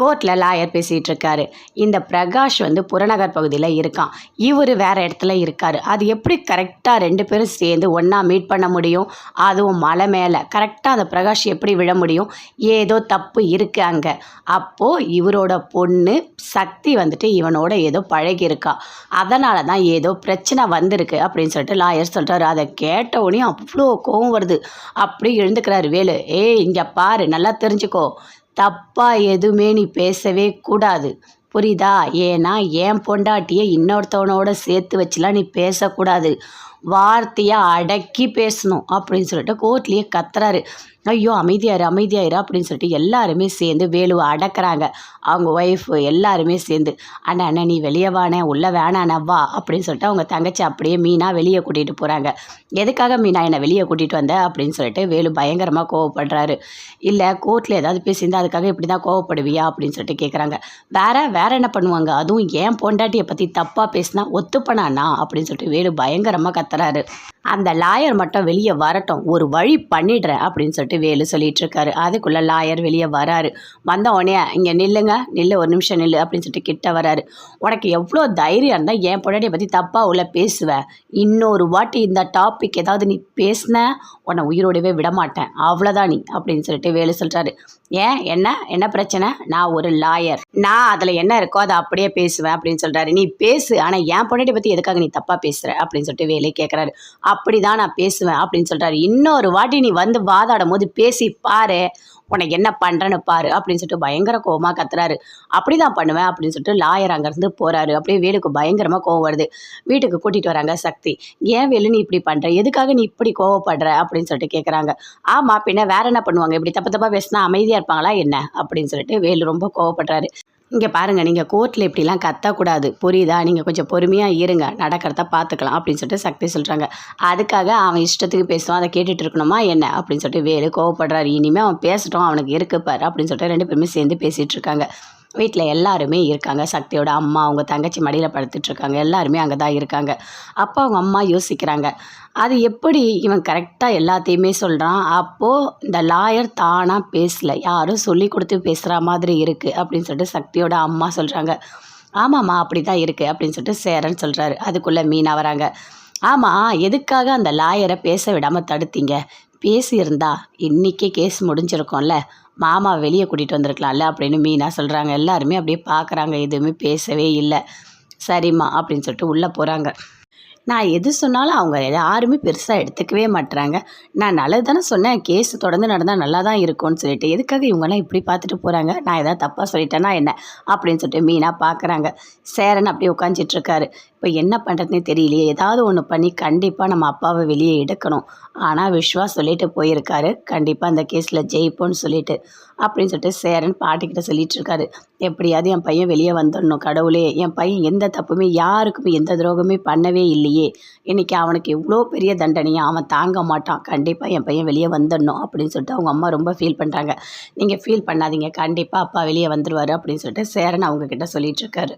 கோர்ட்டில் லாயர் பேசிகிட்டு இருக்காரு இந்த பிரகாஷ் வந்து புறநகர் பகுதியில் இருக்கான். இவர் வேறு இடத்துல இருக்கார். அது எப்படி கரெக்டாக ரெண்டு பேரும் சேர்ந்து ஒன்றா மீட் பண்ண முடியும்? அதுவும் மலை மேலே. கரெக்டாக அந்த பிரகாஷ் எப்படி விழ முடியும்? ஏதோ தப்பு இருக்குது அங்கே. அப்போது இவரோட பொண்ணு சக்தி வந்துட்டு இவனோட ஏதோ பழகியிருக்கா. அதனால தான் ஏதோ பிரச்சனை வந்திருக்கு அப்படின்னு சொல்லிட்டு லாயர் சொல்கிறாரு அதை கேட்டவுடனே அவ்வளோ கோவம் வருது. அப்படி எழுந்துக்கிறாரு வேலு. ஏய் இங்கே பாரு. நல்லா தெரிஞ்சுக்கோ. தப்பாக எதுவுமே நீ பேசவே கூடாது. புரியுதா? ஏன்னா என் பொண்டாட்டியை இன்னொருத்தவனோட சேர்த்து வச்சுலாம் நீ பேசக்கூடாது. வார்த்தையை அடக்கி பேசணும் அப்படின்னு சொல்லிட்டு கோர்ட்லேயே கத்துறாரு. ஐயோ அமைதியாரு அமைதியாயிரு அப்படின்னு சொல்லிட்டு எல்லாருமே சேர்ந்து வேலுவை அடக்கிறாங்க. அவங்க ஒய்ஃப் எல்லாருமே சேர்ந்து அண்ணா அண்ணா நீ வெளியே வானே உள்ளே வேணாண்ணா வா அப்படின்னு சொல்லிட்டு அவங்க தங்கச்சி அப்படியே மீனா வெளியே கூட்டிகிட்டு போகிறாங்க எதுக்காக மீனா என்னை வெளியே கூட்டிகிட்டு வந்த? அப்படின்னு சொல்லிட்டு வேலு பயங்கரமாக கோவப்படுறாரு. இல்லை கோர்ட்டில் ஏதாவது பேசியிருந்தா அதுக்காக இப்படி தான் கோவப்படுவியா? அப்படின்னு சொல்லிட்டு கேட்குறாங்க வேற வேற என்ன பண்ணுவாங்க? அதுவும் ஏன் பொண்டாட்டியை பற்றி தப்பாக பேசினா ஒத்துப்பனாண்ணா? அப்படின்னு சொல்லிட்டு வேலு பயங்கரமாக கத்துறாரு அந்த லாயர் மட்டும் வெளியே வரட்டும் ஒரு வழி பண்ணிடுறேன் அப்படின்னு சொல்லிட்டு வேலு சொல்லிட்டு இருக்காரு. அதுக்குள்ளே லாயர் வெளியே வராரு. வந்த உடனே இங்கே நில்லுங்க நில்லு ஒரு நிமிஷம் நில்லு அப்படின்னு சொல்லிட்டு கிட்ட வராரு. உனக்கு எவ்வளோ தைரியம் இருந்தால் என் பொண்டாட்டியை பற்றி தப்பாக உள்ள பேசுவேன் இன்னொரு வாட்டி இந்த டாபிக் ஏதாவது நீ பேசின உன்னை உயிரோடவே விட மாட்டேன். அவ்வளோதான் நீ அப்படின்னு சொல்லிட்டு வேலு சொல்கிறாரு ஏன்? என்ன? என்ன பிரச்சனை? நான் ஒரு லாயர். நான் அதில் என்ன இருக்கோ அதை அப்படியே பேசுவேன் அப்படின்னு சொல்கிறாரு நீ பேசு ஆனால் என் பொண்டாட்டி பற்றி எதுக்காக நீ தப்பாக பேசுகிற அப்படின்னு சொல்லிட்டு வேலை கேட்குறாரு அப்படி தான் நான் பேசுவேன் அப்படின்னு சொல்கிறாரு இன்னொரு வாட்டி நீ வந்து வாதாடும் போது பேசி பாரு உனக்கு என்ன பண்ணுறேன்னு பாரு அப்படின்னு சொல்லிட்டு பயங்கர கோவமாக கத்துறாரு. அப்படி தான் பண்ணுவேன் அப்படின்னு சொல்லிட்டு லாயர் அங்கேருந்து போகிறாரு அப்படியே வேலுக்கு பயங்கரமாக கோவம் வருது. வீட்டுக்கு கூட்டிகிட்டு வராங்க சக்தி. ஏன் வேலு நீ இப்படி பண்ணுற எதுக்காக நீ இப்படி கோவப்படுற? அப்படின்னு சொல்லிட்டு கேட்குறாங்க ஆமாம் பின்ன வேற என்ன பண்ணுவாங்க? இப்படி தப்பு தப்பாக பேசினா அமைதியாக இருப்பாங்களா என்ன? அப்படின்னு சொல்லிட்டு வேலு ரொம்ப கோவப்படுறாரு. இங்கே பாருங்கள் நீங்கள் கோர்ட்டில் இப்படிலாம் கத்தக்கூடாது புரியுதா? நீங்கள் கொஞ்சம் பொறுமையாக இருங்க. நடக்கிறத பார்த்துக்கலாம் அப்படின்னு சொல்லிட்டு சக்தி சொல்கிறாங்க அதுக்காக அவன் இஷ்டத்துக்கு பேசுவான். அதை கேட்டுட்டு இருக்கணுமா என்ன? அப்படின்னு சொல்லிட்டு வேறு கோவப்படுறாரு. இனிமேல் அவன் பேசட்டும் அவனுக்கு இருக்குப்பார் அப்படின்னு சொல்லிட்டு ரெண்டு பேருமே சேர்ந்து பேசிகிட்டு இருக்காங்க. வீட்டில் எல்லாருமே இருக்காங்க. சக்தியோட அம்மா அவங்க தங்கச்சி மடியில் படுத்துட்ருக்காங்க. எல்லாருமே அங்கே தான் இருக்காங்க. அப்போ அவங்க அம்மா யோசிக்கிறாங்க. அது எப்படி இவன் கரெக்டாக எல்லாத்தையுமே சொல்கிறான் அப்போது இந்த லாயர் தானாக பேசல. யாரும் சொல்லி கொடுத்து பேசுகிற மாதிரி இருக்குது அப்படின்னு சொல்லிட்டு சக்தியோட அம்மா சொல்கிறாங்க ஆமாம்மா அப்படி தான் இருக்குது அப்படின்னு சொல்லிட்டு சேரன் சொல்கிறாரு அதுக்குள்ளே மீனா வராங்க. ஆமாம் எதுக்காக அந்த லாயரை பேச விடாமல் தடுத்தீங்க? பேசியிருந்தா இன்றைக்கே கேஸ் முடிஞ்சிருக்கோம்ல. மாமா வெளியே கூட்டிகிட்டு வந்திருக்கலாம்ல அப்படின்னு மீனா சொல்கிறாங்க எல்லாருமே அப்படியே பார்க்குறாங்க எதுவுமே பேசவே இல்லை. சரிம்மா அப்படின்னு சொல்லிட்டு உள்ளே போகிறாங்க நான் எது சொன்னாலும் அவங்க யாருமே பெருசாக எடுத்துக்கவே மாட்டுறாங்க நான் நல்லது தானே சொன்னேன். கேஸ் தொடர்ந்து நடந்தால் நல்லா தான் இருக்கும்னு சொல்லிட்டு. எதுக்காக இவங்கெல்லாம் இப்படி பார்த்துட்டு போகிறாங்க நான் எதாவது தப்பாக சொல்லிட்டேன்னா என்ன? அப்படின்னு சொல்லிட்டு மீனாக பார்க்குறாங்க சேரன் அப்படியே உட்காந்துட்டுருக்காரு இப்போ என்ன பண்ணுறதுனே தெரியலையே. ஏதாவது ஒன்று பண்ணி கண்டிப்பாக நம்ம அப்பாவை வெளியே எடுக்கணும். ஆனால் விஸ்வா சொல்லிட்டு போயிருக்காரு. கண்டிப்பாக அந்த கேஸில் ஜெயிப்போன்னு சொல்லிட்டு. அப்படின்னு சொல்லிட்டு சேரன் பாட்டிக்கிட்ட சொல்லிட்டு இருக்காரு எப்படியாவது என் பையன் வெளியே வந்துடணும் கடவுளே. என் பையன் எந்த தப்புமே யாருக்குமே எந்த துரோகமே பண்ணவே இல்லையே. இன்றைக்கி அவனுக்கு இவ்வளோ பெரிய தண்டனையை அவன் தாங்க மாட்டான். கண்டிப்பாக என் பையன் வெளியே வந்துடணும் அப்படின்னு சொல்லிட்டு அவங்க அம்மா ரொம்ப ஃபீல் பண்ணுறாங்க நீங்கள் ஃபீல் பண்ணாதீங்க. கண்டிப்பாக அப்பா வெளியே வந்துடுவார் அப்படின்னு சொல்லிட்டு சேரன் அவங்கக்கிட்ட சொல்லிட்டு இருக்காரு